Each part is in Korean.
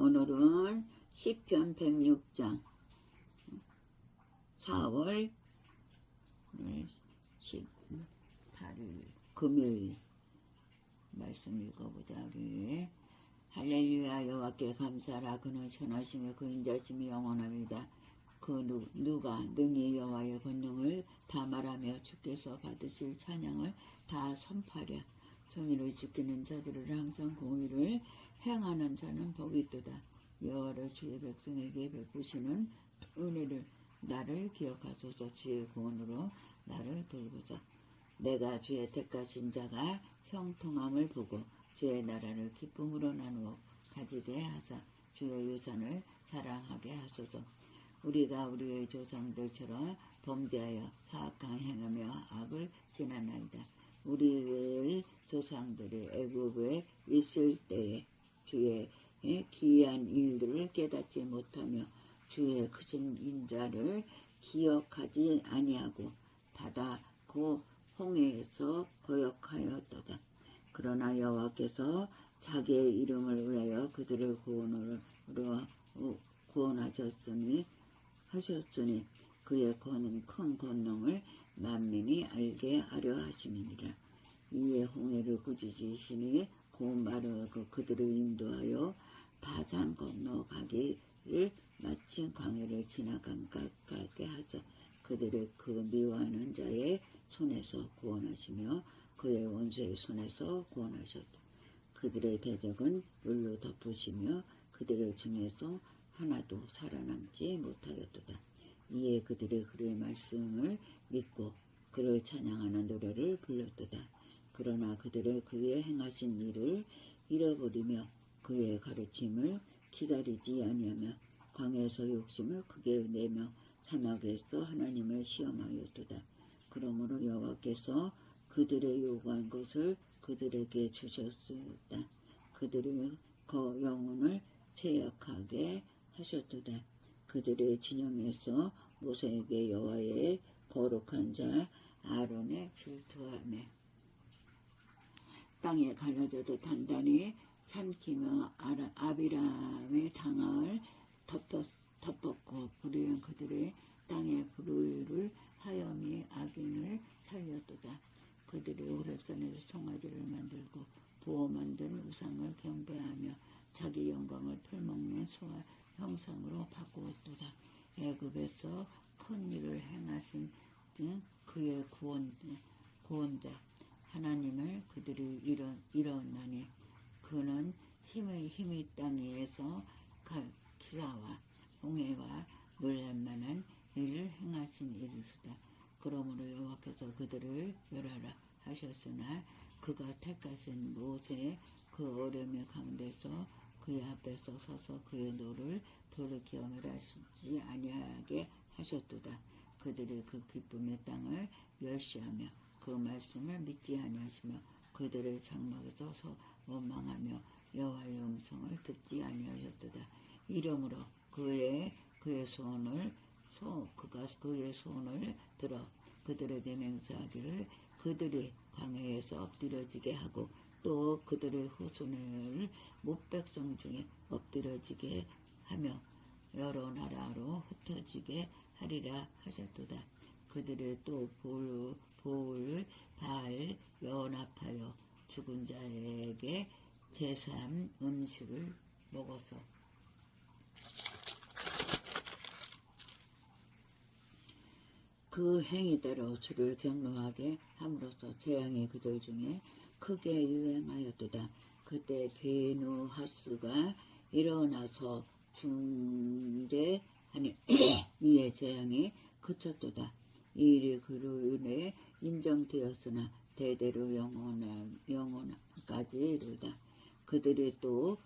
오늘은 시편 106장 4월 18일 금요일 말씀 읽어보자 우리. 할렐루야 여호와께 감사라. 그는 선하심에 그 인자심이 영원합니다. 그 누, 누가 능히 여호와의 권능을 다 말하며 주께서 받으실 찬양을 다 선파랴. 정의를 지키는 자들을 항상 공의를 행하는 자는 복이 있도다. 여호와를 주의 백성에게 베푸시는 은혜를 나를 기억하소서. 주의 구원으로 나를 돌보자 내가 주의 택하신 자가 형통함을 보고 주의 나라를 기쁨으로 나누어 가지게 하사 주의 유산을 자랑하게 하소서. 우리가 우리의 조상들처럼 범죄하여 사악한 행하며 악을 지나나이다. 우리의 조상들이 애굽에 있을 때에 주의 기이한 일들을 깨닫지 못하며 주의 크신 인자를 기억하지 아니하고 바다 그 홍해에서 거역하였도다. 그러나 여호와께서 자기의 이름을 위하여 그들을 구원으로 구원하셨으니 하셨으니 그의 큰, 큰 권능을 만민이 알게 하려 하심이니라. 이에 홍해를 꾸짖으시니 고운 말을 그 그들을 인도하여 바산 건너가기를 마침 광해를 지나간 가게 하사 그들을 그 미워하는 자의 손에서 구원하시며 그의 원수의 손에서 구원하셨다. 그들의 대적은 물로 덮으시며 그들의 중에서 하나도 살아남지 못하였도다. 이에 그들의 그의 말씀을 믿고 그를 찬양하는 노래를 불렀도다. 그러나 그들의 그의 행하신 일을 잃어버리며 그의 가르침을 기다리지 아니하며 광에서 욕심을 크게 내며 사막에서 하나님을 시험하였도다. 그러므로 여호와께서 그들의 요구한 것을 그들에게 주셨다. 그들의 그 영혼을 제약하게 하셨도다. 그들의 진영에서 모세에게 여호와의 거룩한 자 아론의 질투하며 땅에 갈라져도 단단히 삼키며 아비람의 당을 덮었, 덮었고 불의한 그들의 땅에 불의를 하염이 악인을 살렸도다. 그들이 오랩산에서 송아지를 만들고 부어 만든 우상을 경배하며 자기 영광을 풀먹는 소와 형상으로 바꾸었도다. 애굽에서 큰 일을 행하신 그의 구원, 구원자 하나님을 그들이 잃어, 잃었나니 그는 힘의 힘이 땅 위에서 기사와 홍해와 놀랄만한 일을 행하신 이르다. 그러므로 여호와께서 그들을 멸하라 하셨으나 그가 택하신 모세 그 어려움의 가운데서 그의 앞에서 서서 그의 노를 돌이켜 멸하시지 아니하게 하셨도다. 그들이 그 기쁨의 땅을 멸시하며 그 말씀을 믿지 아니하시며 그들의 장막에서 원망하며 여호와의 음성을 듣지 아니하였도다. 이러므로 그의 그의 손을 소 그가 그의 손을 들어 그들에게 맹세하기를 그들이 광야에서 엎드려지게 하고 또 그들의 후손을 목백성 중에 엎드려지게 하며 여러 나라로 흩어지게 하리라 하셨도다. 그들의 또 볼, 볼, 발, 연합하여 죽은 자에게 제삼 음식을 먹어서 그 행위대로 주를 경노하게 함으로써 재앙이 그들 중에 크게 유행하였도다. 그때 베누하스가 일어나서 중대하니 이에 재앙이 그쳤도다. 이 일이 그로 인해 인정되었으나 대대로 영원한 영원까지 이르다. 그들이 또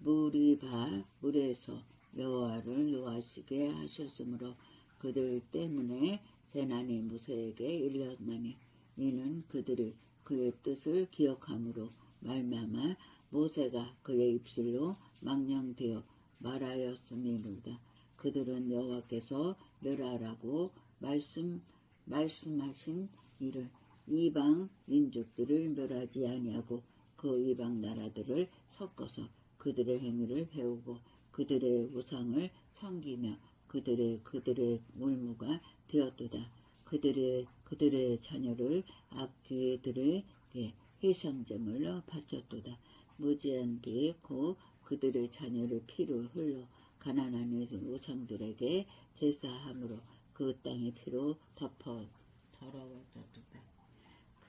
물이 바 물에서 여호와를 노하시게 하셨으므로 그들 때문에 재난이 모세에게 일렀나니 이는 그들이 그의 뜻을 기억함으로 말미암아 모세가 그의 입술로 망령되어 말하였음이로다. 그들은 여호와께서 멸하라고 말씀 말씀하신 일을 이방 민족들을 멸하지 아니하고 그 이방 나라들을 섞어서 그들의 행위를 배우고 그들의 우상을 섬기며 그들의 그들의 물무가 되었도다. 그들의 그들의 자녀를 악귀들에게 희생제물로 바쳤도다. 무지한 뒤에 고 그들의 자녀를 피를 흘러 가난한 우상들에게 제사함으로 그 땅의 피로 덮어 더러워졌도다.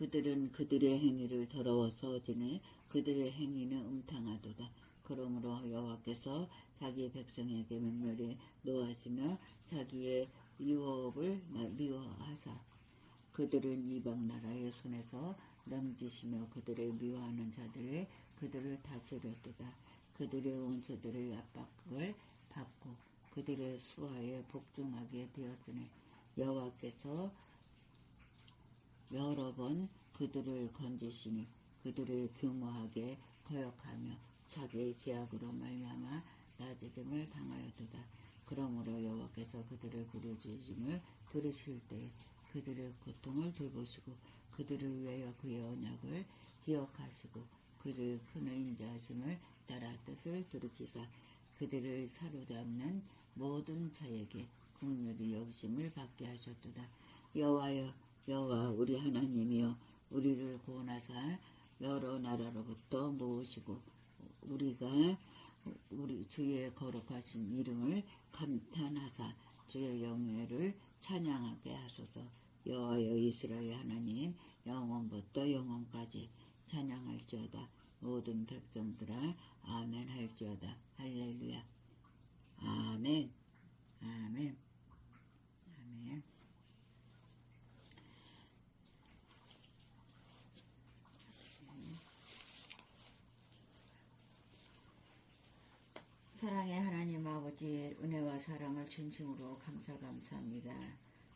그들은 그들의 행위를 더러워서 지내 그들의 행위는 음탕하도다. 그러므로 여호와께서 자기 백성에게 맹렬히 노하시며 자기의 유업을 미워하사 그들은 이방 나라의 손에서 넘기시며 그들을 미워하는 자들의 그들을 다스렸도다. 그들의 원수들의 압박을 받고 그들의 수하에 복종하게 되었으니 여호와께서 여러 번 그들을 건지시니 그들을 규모하게 거역하며 자기의 제약으로 말미암아 낮아짐을 당하였도다. 그러므로 여호와께서 그들의 부르짖음을 들으실 때 그들의 고통을 돌보시고 그들을 위하여 그의 언약을 기억하시고 그를 큰 인자하심을 따라 뜻을 들으키사 그들을 사로잡는 모든 자에게 국률이 여기심을 받게 하셨도다. 여호와여 여호와 우리 하나님이여 우리를 구원하사 여러 나라로부터 모으시고 우리가 우리 주의 거룩하신 이름을 감탄하사 주의 영예를 찬양하게 하소서. 여호와여 이스라엘 하나님 영원부터 영원까지 찬양할지어다. 모든 백성들아 아멘 할지어다. 할렐루야. 아멘. 아멘. 아멘 사랑의 하나님 아버지 은혜와 사랑을 진심으로 감사 감사합니다.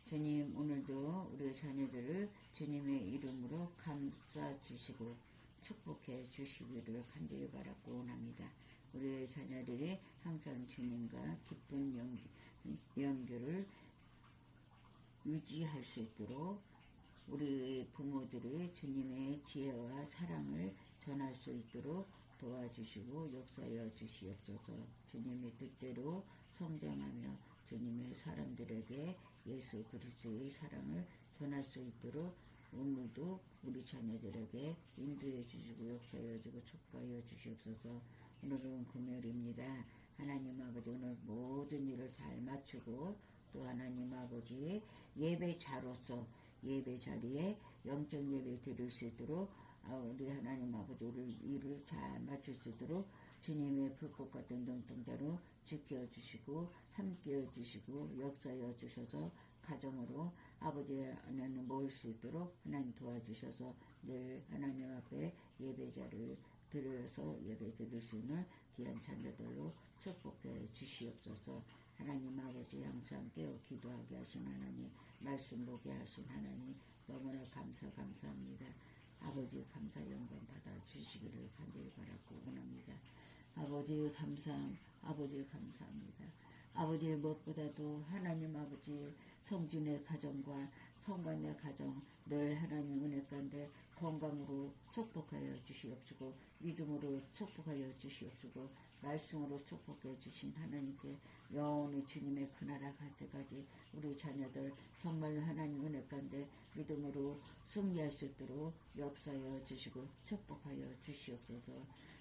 주님 오늘도 우리 자녀들을 주님의 이름으로 감싸 주시고 축복해 주시기를 간절히 바라고 원합니다. 우리 자녀들이 항상 주님과 기쁜 연결, 연결을 유지할 수 있도록 우리 부모들이 주님의 지혜와 사랑을 전할 수 있도록 도와주시고 역사여 주시옵소서. 주님의 뜻대로 성장하며 주님의 사람들에게 예수 그리스도의 사랑을 전할 수 있도록 오늘도 우리 자녀들에게 인도해 주시고 역사여 주고 축복하여 주시옵소서. 오늘은 금요일입니다. 하나님 아버지 오늘 모든 일을 잘 마치고 또 하나님 아버지 예배자로서 예배 자리에 영적 예배 드릴 수 있도록 아, 우리 하나님 아버지 우리 일을 잘 맞출 수 있도록 주님의 불꽃 같은 눈동자로 지켜주시고 함께해 주시고 역사해 주셔서 가정으로 아버지 안에는 모일 수 있도록 하나님 도와주셔서 늘 하나님 앞에 예배자를 드려서 예배 드릴 수 있는 귀한 자녀들로 축복해 주시옵소서 하나님 아버지 항상 깨어 기도하게 하신 하나님 말씀 보게 하신 하나님 너무나 감사 감사합니다. 아버지 감사 영광 받아 주시기를 간절히 바라고 원합니다. 아버지 감사, 아버지 감사합니다. 아버지 무엇보다도 하나님 아버지 성준의 가정과 성관의 가정 늘 하나님 은혜 가운데 건강으로 축복하여 주시옵시고 믿음으로 축복하여 주시옵시고 말씀으로 축복해 주신 하나님께 영원히 주님의 그 나라 갈 때까지 우리 자녀들 정말 하나님 은혜 가운데 믿음으로 승리할 수 있도록 역사하여 주시고 축복하여 주시옵소서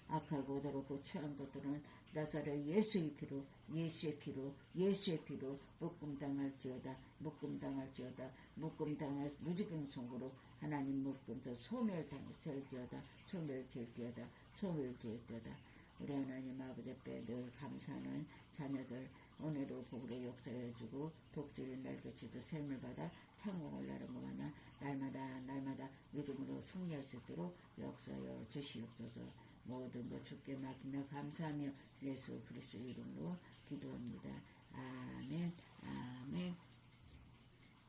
악하고 더럽고 취한 것들은 나사렛 예수의 피로 예수의 피로 예수의 피로 묶음당할지어다 묶음당할지어다 묶음당할 무지경성으로 하나님 묶음서 소멸당할지어다 소멸될지어다 소멸될지어다. 우리 하나님 아버지 앞에 늘 감사하는 자녀들 오늘도 복으로 역사해주고 독수리를 날개치도 샘을 받아 탕공을 나는 것 마냥 날마다 날마다 믿음으로 승리할 수 있도록 역사하여 주시옵소서 모든 것 주께 맡기며 감사하며 예수 그리스도 이름으로 기도합니다. 아멘 아멘